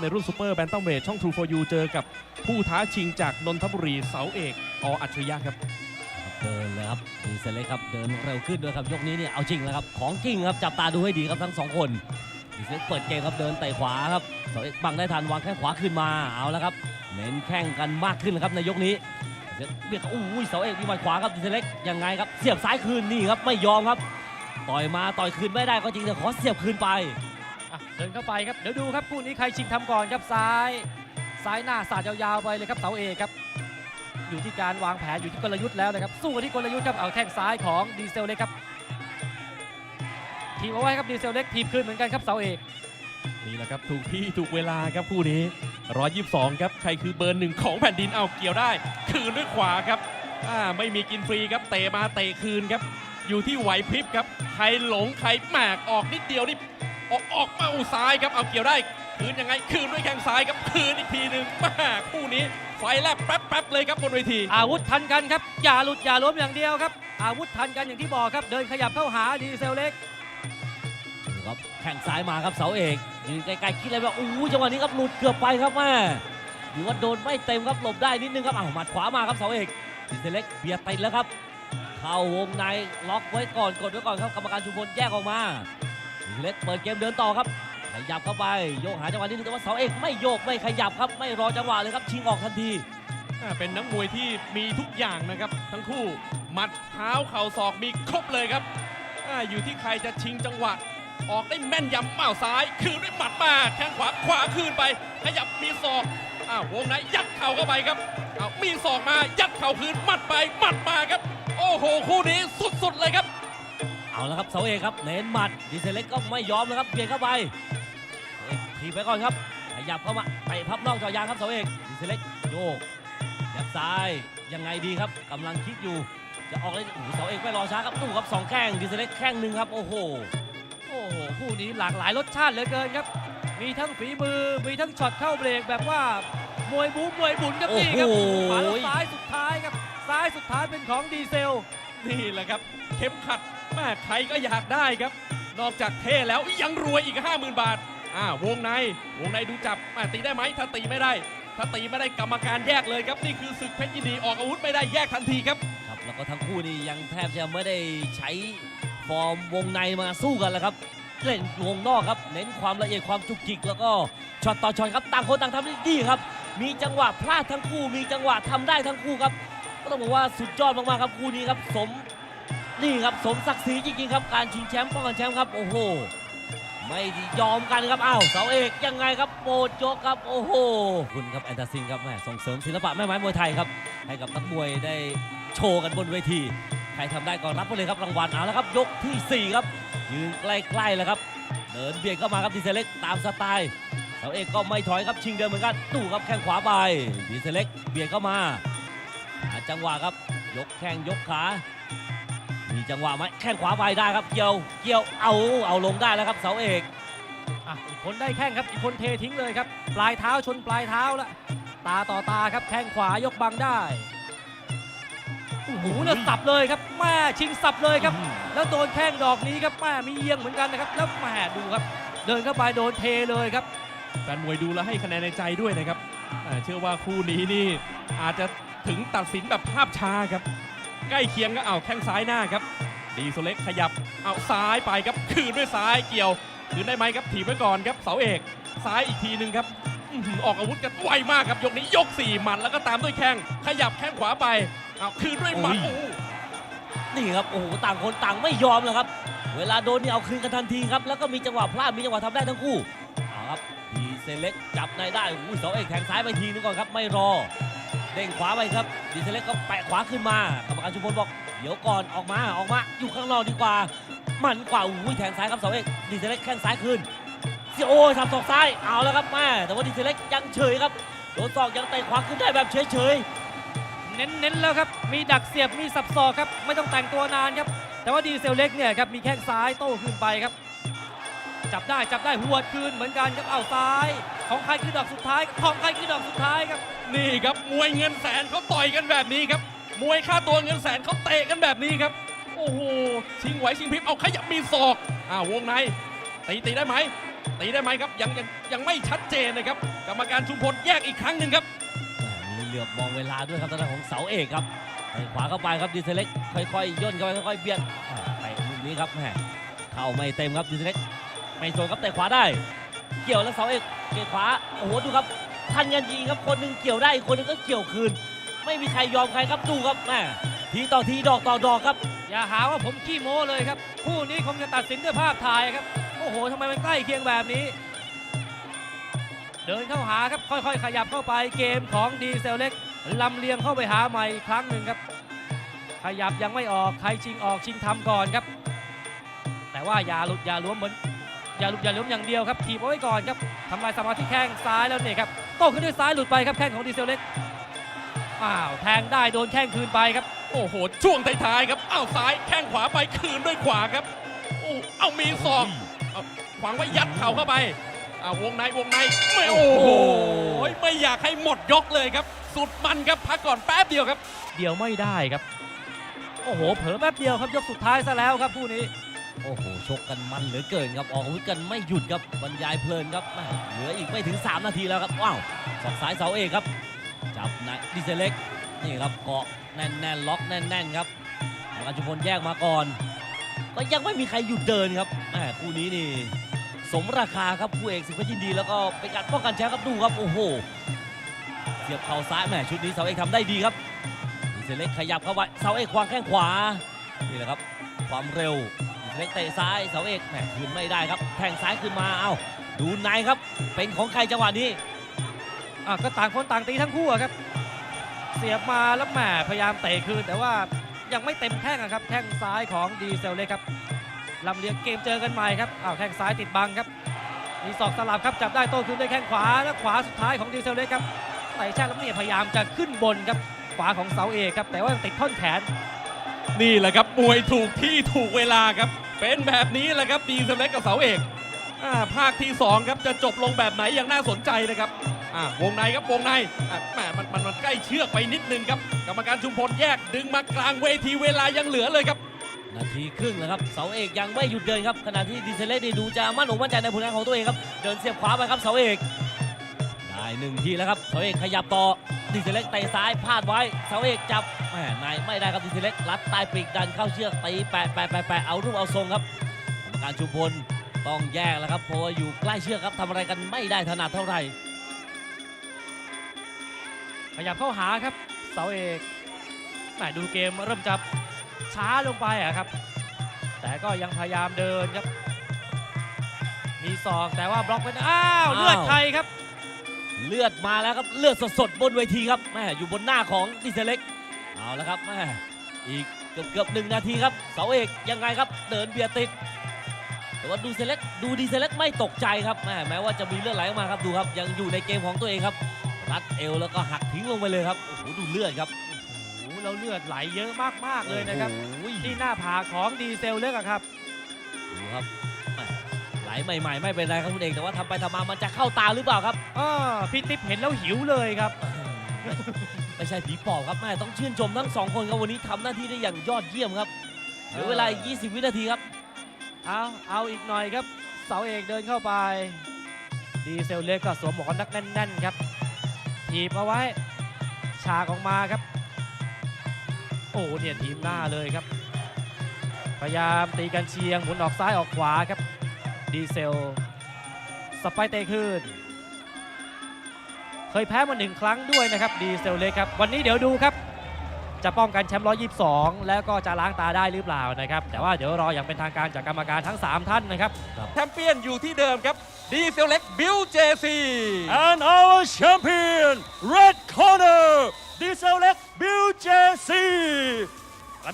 ในรุ่นซูเปอร์แบนตัมเวทช่อง True for You เจอกับผู้ท้าชิงจากนนทบุรีเสาเอกออัจฉริยะครับเดินเลยครับดีเซลเล็กครับเดินเร็วขึ้นด้วยครับยกนี้เนี่ยเอาจริงแล้วครับของจริงครับจับตาดูให้ดีครับทั้งสองคนดีเซลเล็กเปิดเกมครับเดินเตะขวาครับเสาเอกบังได้ทันวางแข้งขวาขึ้นมาเอาแล้วครับเน้นแข้งกันมากขึ้นครับในยกนี้ดีเซลเบียดเขาอุ้ยเสาเอกมีหมัดขวาครับดีเซลเล็กยังไงครับเสียบซ้ายคืนนี่ครับไม่ยอมครับต่อยมาต่อยคืนไม่ได้ก็จริงแต่ขอเสียบคืนไป อะเดินเข้าไปครับเดี๋ยวดูครับคู่นี้ใครชิงทำก่อนครับซ้ายซ้ายหน้าสาดยาวๆไปเลยครับเสาเอกครับ อยู่ที่การวางแผนอยู่ที่กลยุทธ์แล้วนะครับสู้กันที่กลยุทธ์ครับเอาแข้งซ้ายของดีเซลเล็กครับทีมเอาไว้ครับดีเซลเล็กทีมคืนเหมือนกันครับเสาเอกนี่แหละครับถูกที่ถูกเวลาครับคู่นี้ 122 ครับ ใครคือเบอร์หนึ่งของแผ่นดินเอาเกี่ยวได้ คืนด้วยขวาครับอ่าไม่มีกินฟรีครับเตะมาเตะคืนครับ อยู่ที่ไหวพริบครับ ใครหลงใครแหมกออกนิดเดียวนี่ ออกออกมาอูซ้ายครับเอาเกี่ยวได้คืนยังไงคืนด้วยแข้งซ้ายครับคืนอีกทีหนึ่งแม่คู่นี้ไฟแลบแป๊บๆเลยครับบนเวที อาวุธทันกันครับ อย่าหลุดอย่าล้มอย่างเดียวครับ อาวุธทันกันอย่างที่บอกครับ เดินขยับเข้าหาดีเซลเล็กดูครับแข้งซ้ายมาครับเสาเอกยืนไกลๆคิดอะไรว่าอู้จังหวะนี้ครับหลุดเกือบไปครับแม่หรือว่าโดนไม่เต็มครับหลบได้นิดนึงครับอ้าวหมัดขวามาครับเสาเอกดิเซเล็กเบียดติดแล้วครับเข้าวงในล็อกไว้ก่อนกดไว้ก่อนครับกรรมการชุมพลแยกออกมาดิ เล็กเปิดเกมเดินต่อครับ ขยับเข้าไปโยกหาจังหวะนิดนึงแต่ว่าเสาเอกไม่โยกไม่ขยับครับ ไม่รอจังหวะเลยครับชิงออกทันทีอ่าเป็นนักมวยที่มีทุกอย่างนะครับ ทั้งคู่หมัดเท้าเข่าศอกมีครบเลยครับอาอยู่ที่ใครจะชิงจังหวะ ออกได้แม่นยำเป้าซ้าย คืนด้วยหมัดมาแข้งขวาขวาคืนไป ขยับมีศอกอ้าววงในยัดเข่าเข้าไปครับอ้ามีศอกมายัดเข่าคืนหมัดไปหมัดมาครับ โอ้โหคู่นี้สุดๆเลยครับ เอาแล้วครับเสาเอกครับเน้นหมัดดิเซเล็กก็ไม่ยอมแล้วครับเบียดเข้าไปเอกทีบไปก่อนครับขยับเข้ามาไปพับนอกจอยางครับเสาเอกดิเซเล็กโยกยับซ้ายยังไงดีครับกำลังคิดอยู่ จะออกเลยโอ้โหเสาเอกไม่รอช้าครับตู้ครับสองแข้งดิเซเล็กแข้งหนึ่งครับโอ้โหโอ้โหคู่นี้หลากหลายรสชาติเหลือเกินครับ มีทั้งฝีมือมีทั้งช็อตเข้าเบรกแบบว่ามวยบู๊มวยบุญครับนี่ครับโอ้โหขวาแล้วซ้ายสุดท้ายครับซ้ายสุดท้ายเป็นของดีเซลนี่แหละครับ เข็มขัด แม่ใครก็อยากได้ครับ นอกจากเท่แล้วยังรวยอีก 50,000 บาทอ่าวงในวงในดูจับอ่ตีได้ไหมถ้าตีไม่ได้ ถ้าตีไม่ได้กรรมการแยกเลยครับนี่คือศึกเพชรยินดีออกอาวุธไม่ได้แยกทันทีครับ ครับแล้วก็ทั้งคู่นี่ยังแทบจะไม่ได้ใช้ฟอร์มวงในมาสู้กันแล้วครับ เล่นวงนอกครับ เน้นความละเอียดความจุกจิก แล้วก็ช็อตต่อช็อตครับต่างคนต่างทำได้ดีครับ มีจังหวะพลาดทั้งคู่ มีจังหวะทำได้ทั้งคู่ครับ ก็ต้องบอกว่าสุดยอดมากๆครับคู่นี้ครับสม นี่ครับสมศักดิ์ศรีจริงๆครับการชิงแชมป์ป้องกันแชมป์ครับโอ้โหไม่ยอมกันครับอ้าวเสาเอกยังไงครับโปรดยกครับโอ้โหคุณครับแอนตาซินครับแม่ส่งเสริมศิลปะแม่ไม้มวยไทยครับให้กับนักมวยได้โชว์กันบนเวทีใครทำได้ก็รับไปเลยครับรางวัลเอาแล้วครับยกทีสี่ 4 ครับ ยืนใกล้ๆแล้วครับเดินเบียดเข้ามาครับดีเซเล็กตามสไตล์เสาเอกก็ไม่ถอยครับชิงเดินเหมือนกันดูครับแข้งขวาไปดีเซเล็กเบียดเข้ามาหาจังหวะครับ ยกแข้งยกขา มีจังหวะไหมแข้งขวาไปได้ครับเกี่ยวเกี่ยวเอาเอาลงได้แล้วครับเสาเอกอะอีกคนได้แข้งครับอีกคนเททิ้งเลยครับ ปลายเท้าชนปลายเท้าแล้วตาต่อตาครับแข้งขวายกบังได้โอ้โหเนี่ยสับเลยครับแม่ชิงสับเลยครับ แล้วโดนแข้งดอกนี้ครับแม่มีเอียงเหมือนกันนะครับแล้วแม่ดูครับ เดินเข้าไปโดนเทเลยครับแฟนมวยดูแล้วให้คะแนนในใจด้วยนะครับอ่าเชื่อว่าคู่นี้นี่อาจจะถึงตัดสินแบบภาพช้าครับ ใกล้เคียงก็เอาแข้งซ้ายหน้าครับ ดีโซเล็กขยับเอาซ้ายไปครับ คืนด้วยซ้ายเกี่ยว คืนได้ไหมครับถีบไว้ก่อนครับเสาเอก ซ้ายอีกทีหนึ่งครับอื้อหือออกอาวุธกันไวมากครับ ยกนี้ยก4หมัดแล้วก็ตามด้วยแข้งขยับแข้งขวาไปเอาคืนด้วยหมัดโอ้ยโอ้โหนี่ครับโอ้โหต่างคนต่างไม่ยอมเลยครับ เวลาโดนนี่เอาคืนกันทันทีครับ แล้วก็มีจังหวะพลาดมีจังหวะทำได้ทั้งคู่เอาครับดีเซเล็กจับในได้โอ้โหเสาเอกแทงซ้ายไปทีนึงก่อนครับไม่รอ เด้งขวาไปครับดีเซเล็กก็แปะขวาขึ้นมากรรมการชุมพลบอกเดี๋ยวก่อนออกมาออกมาอยู่ข้างนอกดีกว่า มันกว่าอุ้ยแทงซ้ายครับเสาเอกดีเซเล็กแข้งซ้ายคืนเสีโอ้ยทำศอกซ้ายเอาแล้วครับแม่แต่ว่าดีเซเล็กยังเฉยครับโดนศอกยังเตะขวาขึ้นได้แบบเฉยๆเน้นๆแล้วครับมีดักเสียบมีสับศอกครับไม่ต้องแต่งตัวนานครับแต่ว่าดีเซลเล็กเนี่ยครับมีแข้งซ้ายโต้ขึ้นไปครับ จับได้จับได้หัวคืนเหมือนกันครับเอาซ้าย ของใครคือดอกสุดท้าย ของใครคือดอกสุดท้ายครับ นี่ครับมวยเงินแสนเขาต่อยกันแบบนี้ครับ มวยค่าตัวเงินแสนเขาเตะกันแบบนี้ครับ โอ้โหชิงไหวชิงพริบเอาขยับมีศอกอ้าวงในตีตีได้ไหมตีได้ไหมครับยังยังยังไม่ชัดเจนนะครับกรรมการชุมพลแยกอีกครั้งหนึ่งครับมีเหลือบมองเวลาด้วยครับทางด้านของเสาเอกครับไปขวาเข้าไปครับดีเซเล็กค่อยๆย่นเข้าไปค่อยๆเบียดไปลูกนี้ครับแหมเข้าไม่เต็มครับดีเซเล็กไม่โซนครับแต่ขวาได้ เกี่ยวแล้วเสาเอกเกี่ยวขวาโอ้โหดูครับ ทันกันจริงครับคนหนึงเกี่ยวได้อีกคนหนึงก็เกี่ยวคืน ไม่มีใครยอมใครครับดูครับแหมทีต่อทีดอกต่อดอกครับ อย่าหาว่าผมขี้โม้เลยครับ คู่นี้คงจะตัดสินด้วยภาพถ่ายครับโอ้โหทำไมมันใกล้เคียงแบบนี้ เดินเข้าหาครับค่อยๆ ขยับเข้าไปเกมของดีเซลเล็กลำเลียงเข้าไปหาใหม่ครั้งหนึ่งครับ ขยับยังไม่ออกใครชิงออกชิงทำก่อนครับ แต่ว่าอย่าหลุดอย่าล้วมเหมือนอย่าหลุดอย่าล้วมอย่างเดียวครับถีบเอาไว้ก่อนครับทำลายสมาธิแข้งซ้ายแล้วเนี่ยครับ โต้ขึ้นด้วยซ้ายหลุดไปครับแข้งของดีเซลเล็กอ้าวแทงได้โดนแข้งคืนไปครับ โอ้โห ช่วงท้ายๆครับอ้าวซ้ายแข้งขวาไปคืนด้วยขวาครับโอ้เอามีศอกเอาขวางไว้ยัดเข่าเข้าไปอ้าววงในวงในไม่โอ้โหไม่อยากให้หมดยกเลยครับ สุดมันครับพักก่อนแป๊บเดียวครับ เดียวไม่ได้ครับ โอ้โห เผลอแป๊บเดียวครับยกสุดท้ายซะแล้วครับคู่นี้ โอ้โห ชกกันมันเหลือเกินครับ ออกอาวุธกันไม่หยุดครับ บรรยายเพลินครับ เหลืออีกไม่ถึง 3 นาทีแล้วครับ ว้าวสอกซ้ายเสาเอกครับ จับนายดิเซเล็ก นี่ครับเกาะแน่นๆ ล็อกแน่น ๆ ครับทางราชพลแยกมาก่อน ก็ยังไม่มีใครหยุดเดินครับแม่คู่นี้นี่ สมราคาครับคู่เอกสิงห์ยินดี แล้วก็เป็นการป้องกันแชมป์ครับดูครับ โอ้โห เสียบเข่าซ้ายแหมชุดนี้เสาเอกทำได้ดีครับดิเซเล็กขยับเข้าไปเสาเอกควางแข้งขวา นี่แหละครับ ความเร็ว เล็กเตะซ้ายเสาเอกแหมคืนไม่ได้ครับ แทงซ้ายขึ้นมาเอ้าดูในครับ เป็นของใครจังหวะนี้อะก็ต่างคนต่างตีทั้งคู่อะครับ เสียบมาแล้วแหมพยายามเตะคืน แต่ว่ายังไม่เต็มแข้งอะครับแข้งซ้ายของดีเซลเล็กครับลำเลียงเกมเจอกันใหม่ครับอ้าวแข้งซ้ายติดบังครับ มีศอกสลับครับจับได้โต้คืนด้วยแข้งขวาและขวาสุดท้ายของดีเซลเล็กครับไต่แช่แล้วเนี่ยพยายามจะขึ้นบนครับขวาของเสาเอกครับแต่ว่ายังติดท่อนแขนนี่แหละครับมวยถูกที่ถูกเวลาครับ เป็นแบบนี้แหละครับดีเซลเล็กกับเสาเอกอ่าภาคที่ 2 ครับจะจบลงแบบไหนยังน่าสนใจนะครับอ่าวงในครับวงในอะแหมมันมันมันใกล้เชือกไปนิดนึงครับ กรรมการชุมพลแยกดึงมากลางเวทีเวลายังเหลือเลยครับ นาทีครึ่งแล้วครับเสาเอกยังไม่หยุดเดินครับขณะที่ดีเซเล่ดูจะมั่นอกมั่นใจในผลงานของตัวเองครับเดินเสียบขวาไปครับเสาเอกได้หนึ่งทีแล้วครับเสาเอกขยับต่อดีเซเล็กเตะซ้ายพลาดไว้เสาเอกจับ แหมนายไม่ได้ครับดีเซเล็กรัดใต้ปีกดันเข้าเชือกตีแปะแปะแปะแปะเอารูปเอาทรงครับกรรมการชุมพลต้องแยกแล้วครับเพราะว่าอยู่ใกล้เชือกครับทำอะไรกันไม่ได้ถนัดเท่าไหร่ขยับเข้าหาครับเสาเอกแหมดูเกมเริ่มจะช้าลงไปอะครับ แต่ก็ยังพยายามเดินครับ มีศอกแต่ว่าบล็อกไว้นะอ้าวอ้าวเลือดใครครับ เลือดมาแล้วครับเลือดสดๆบนเวทีครับแม่อยู่บนหน้าของดีเซเล็กเอา แล้วครับแม่อีกเกือบเกือบหนึ่งนาทีครับ เสาเอกยังไงครับ เดินเบียดติด แต่ว่าดูเซเล็กดูดีเซเล็กไม่ตกใจครับแม่แม้ว่าจะมีเลือดไหลออกมาครับดูครับ ยังอยู่ในเกมของตัวเองครับ รัดเอวแล้วก็หักทิ้งลงไปเลยครับโอ้โหดูเลือดครับโอ้โหแล้วเลือดไหลเยอะมากๆเลยนะครับโอ้โหที่หน้าผากของดีเซลเล็กอะครับ ดูครับแม่ไหลใหม่ ๆ ไม่เป็นไรครับคุณเอกแต่ว่าทำไปทำมามันจะเข้าตาหรือเปล่าครับอ้อพี่ติ๊บเห็นแล้วหิวเลยครับ ไม่ใช่ผีปอบครับแม่ต้องชื่นชมทั้งสองคนครับวันนี้ทำหน้าที่ได้อย่างยอดเยี่ยมครับเหลือเวลาอีก20 วินาทีครับ เอาเอาอีกหน่อยครับเสาเอกเดินเข้าไป ดีเซลเล็กก็สวมหมวกกันน็อกแน่นๆครับถีบเอาไว้ฉากออกมาครับ โอ้โหเนี่ยทีมหน้าเลยครับ พยายามตีกันเชียงหมุนออกซ้ายออกขวาครับ ดีเซลสไปร์เตะขึ้น เคยแพ้มาหนึ่งครั้งด้วยนะครับดีเซลเล็กครับ วันนี้เดี๋ยวดูครับ จะป้องกันแชมป์ 122 แล้วก็จะล้างตาได้หรือเปล่านะครับ แต่ว่าเดี๋ยวรออย่างเป็นทางการจากกรรมการทั้ง 3 ท่านนะครับ แชมเปี้ยนอยู่ที่เดิมครับดีเซลเล็กบิลเจซี and our champion red corner ดีเซลเล็กบิลเจซี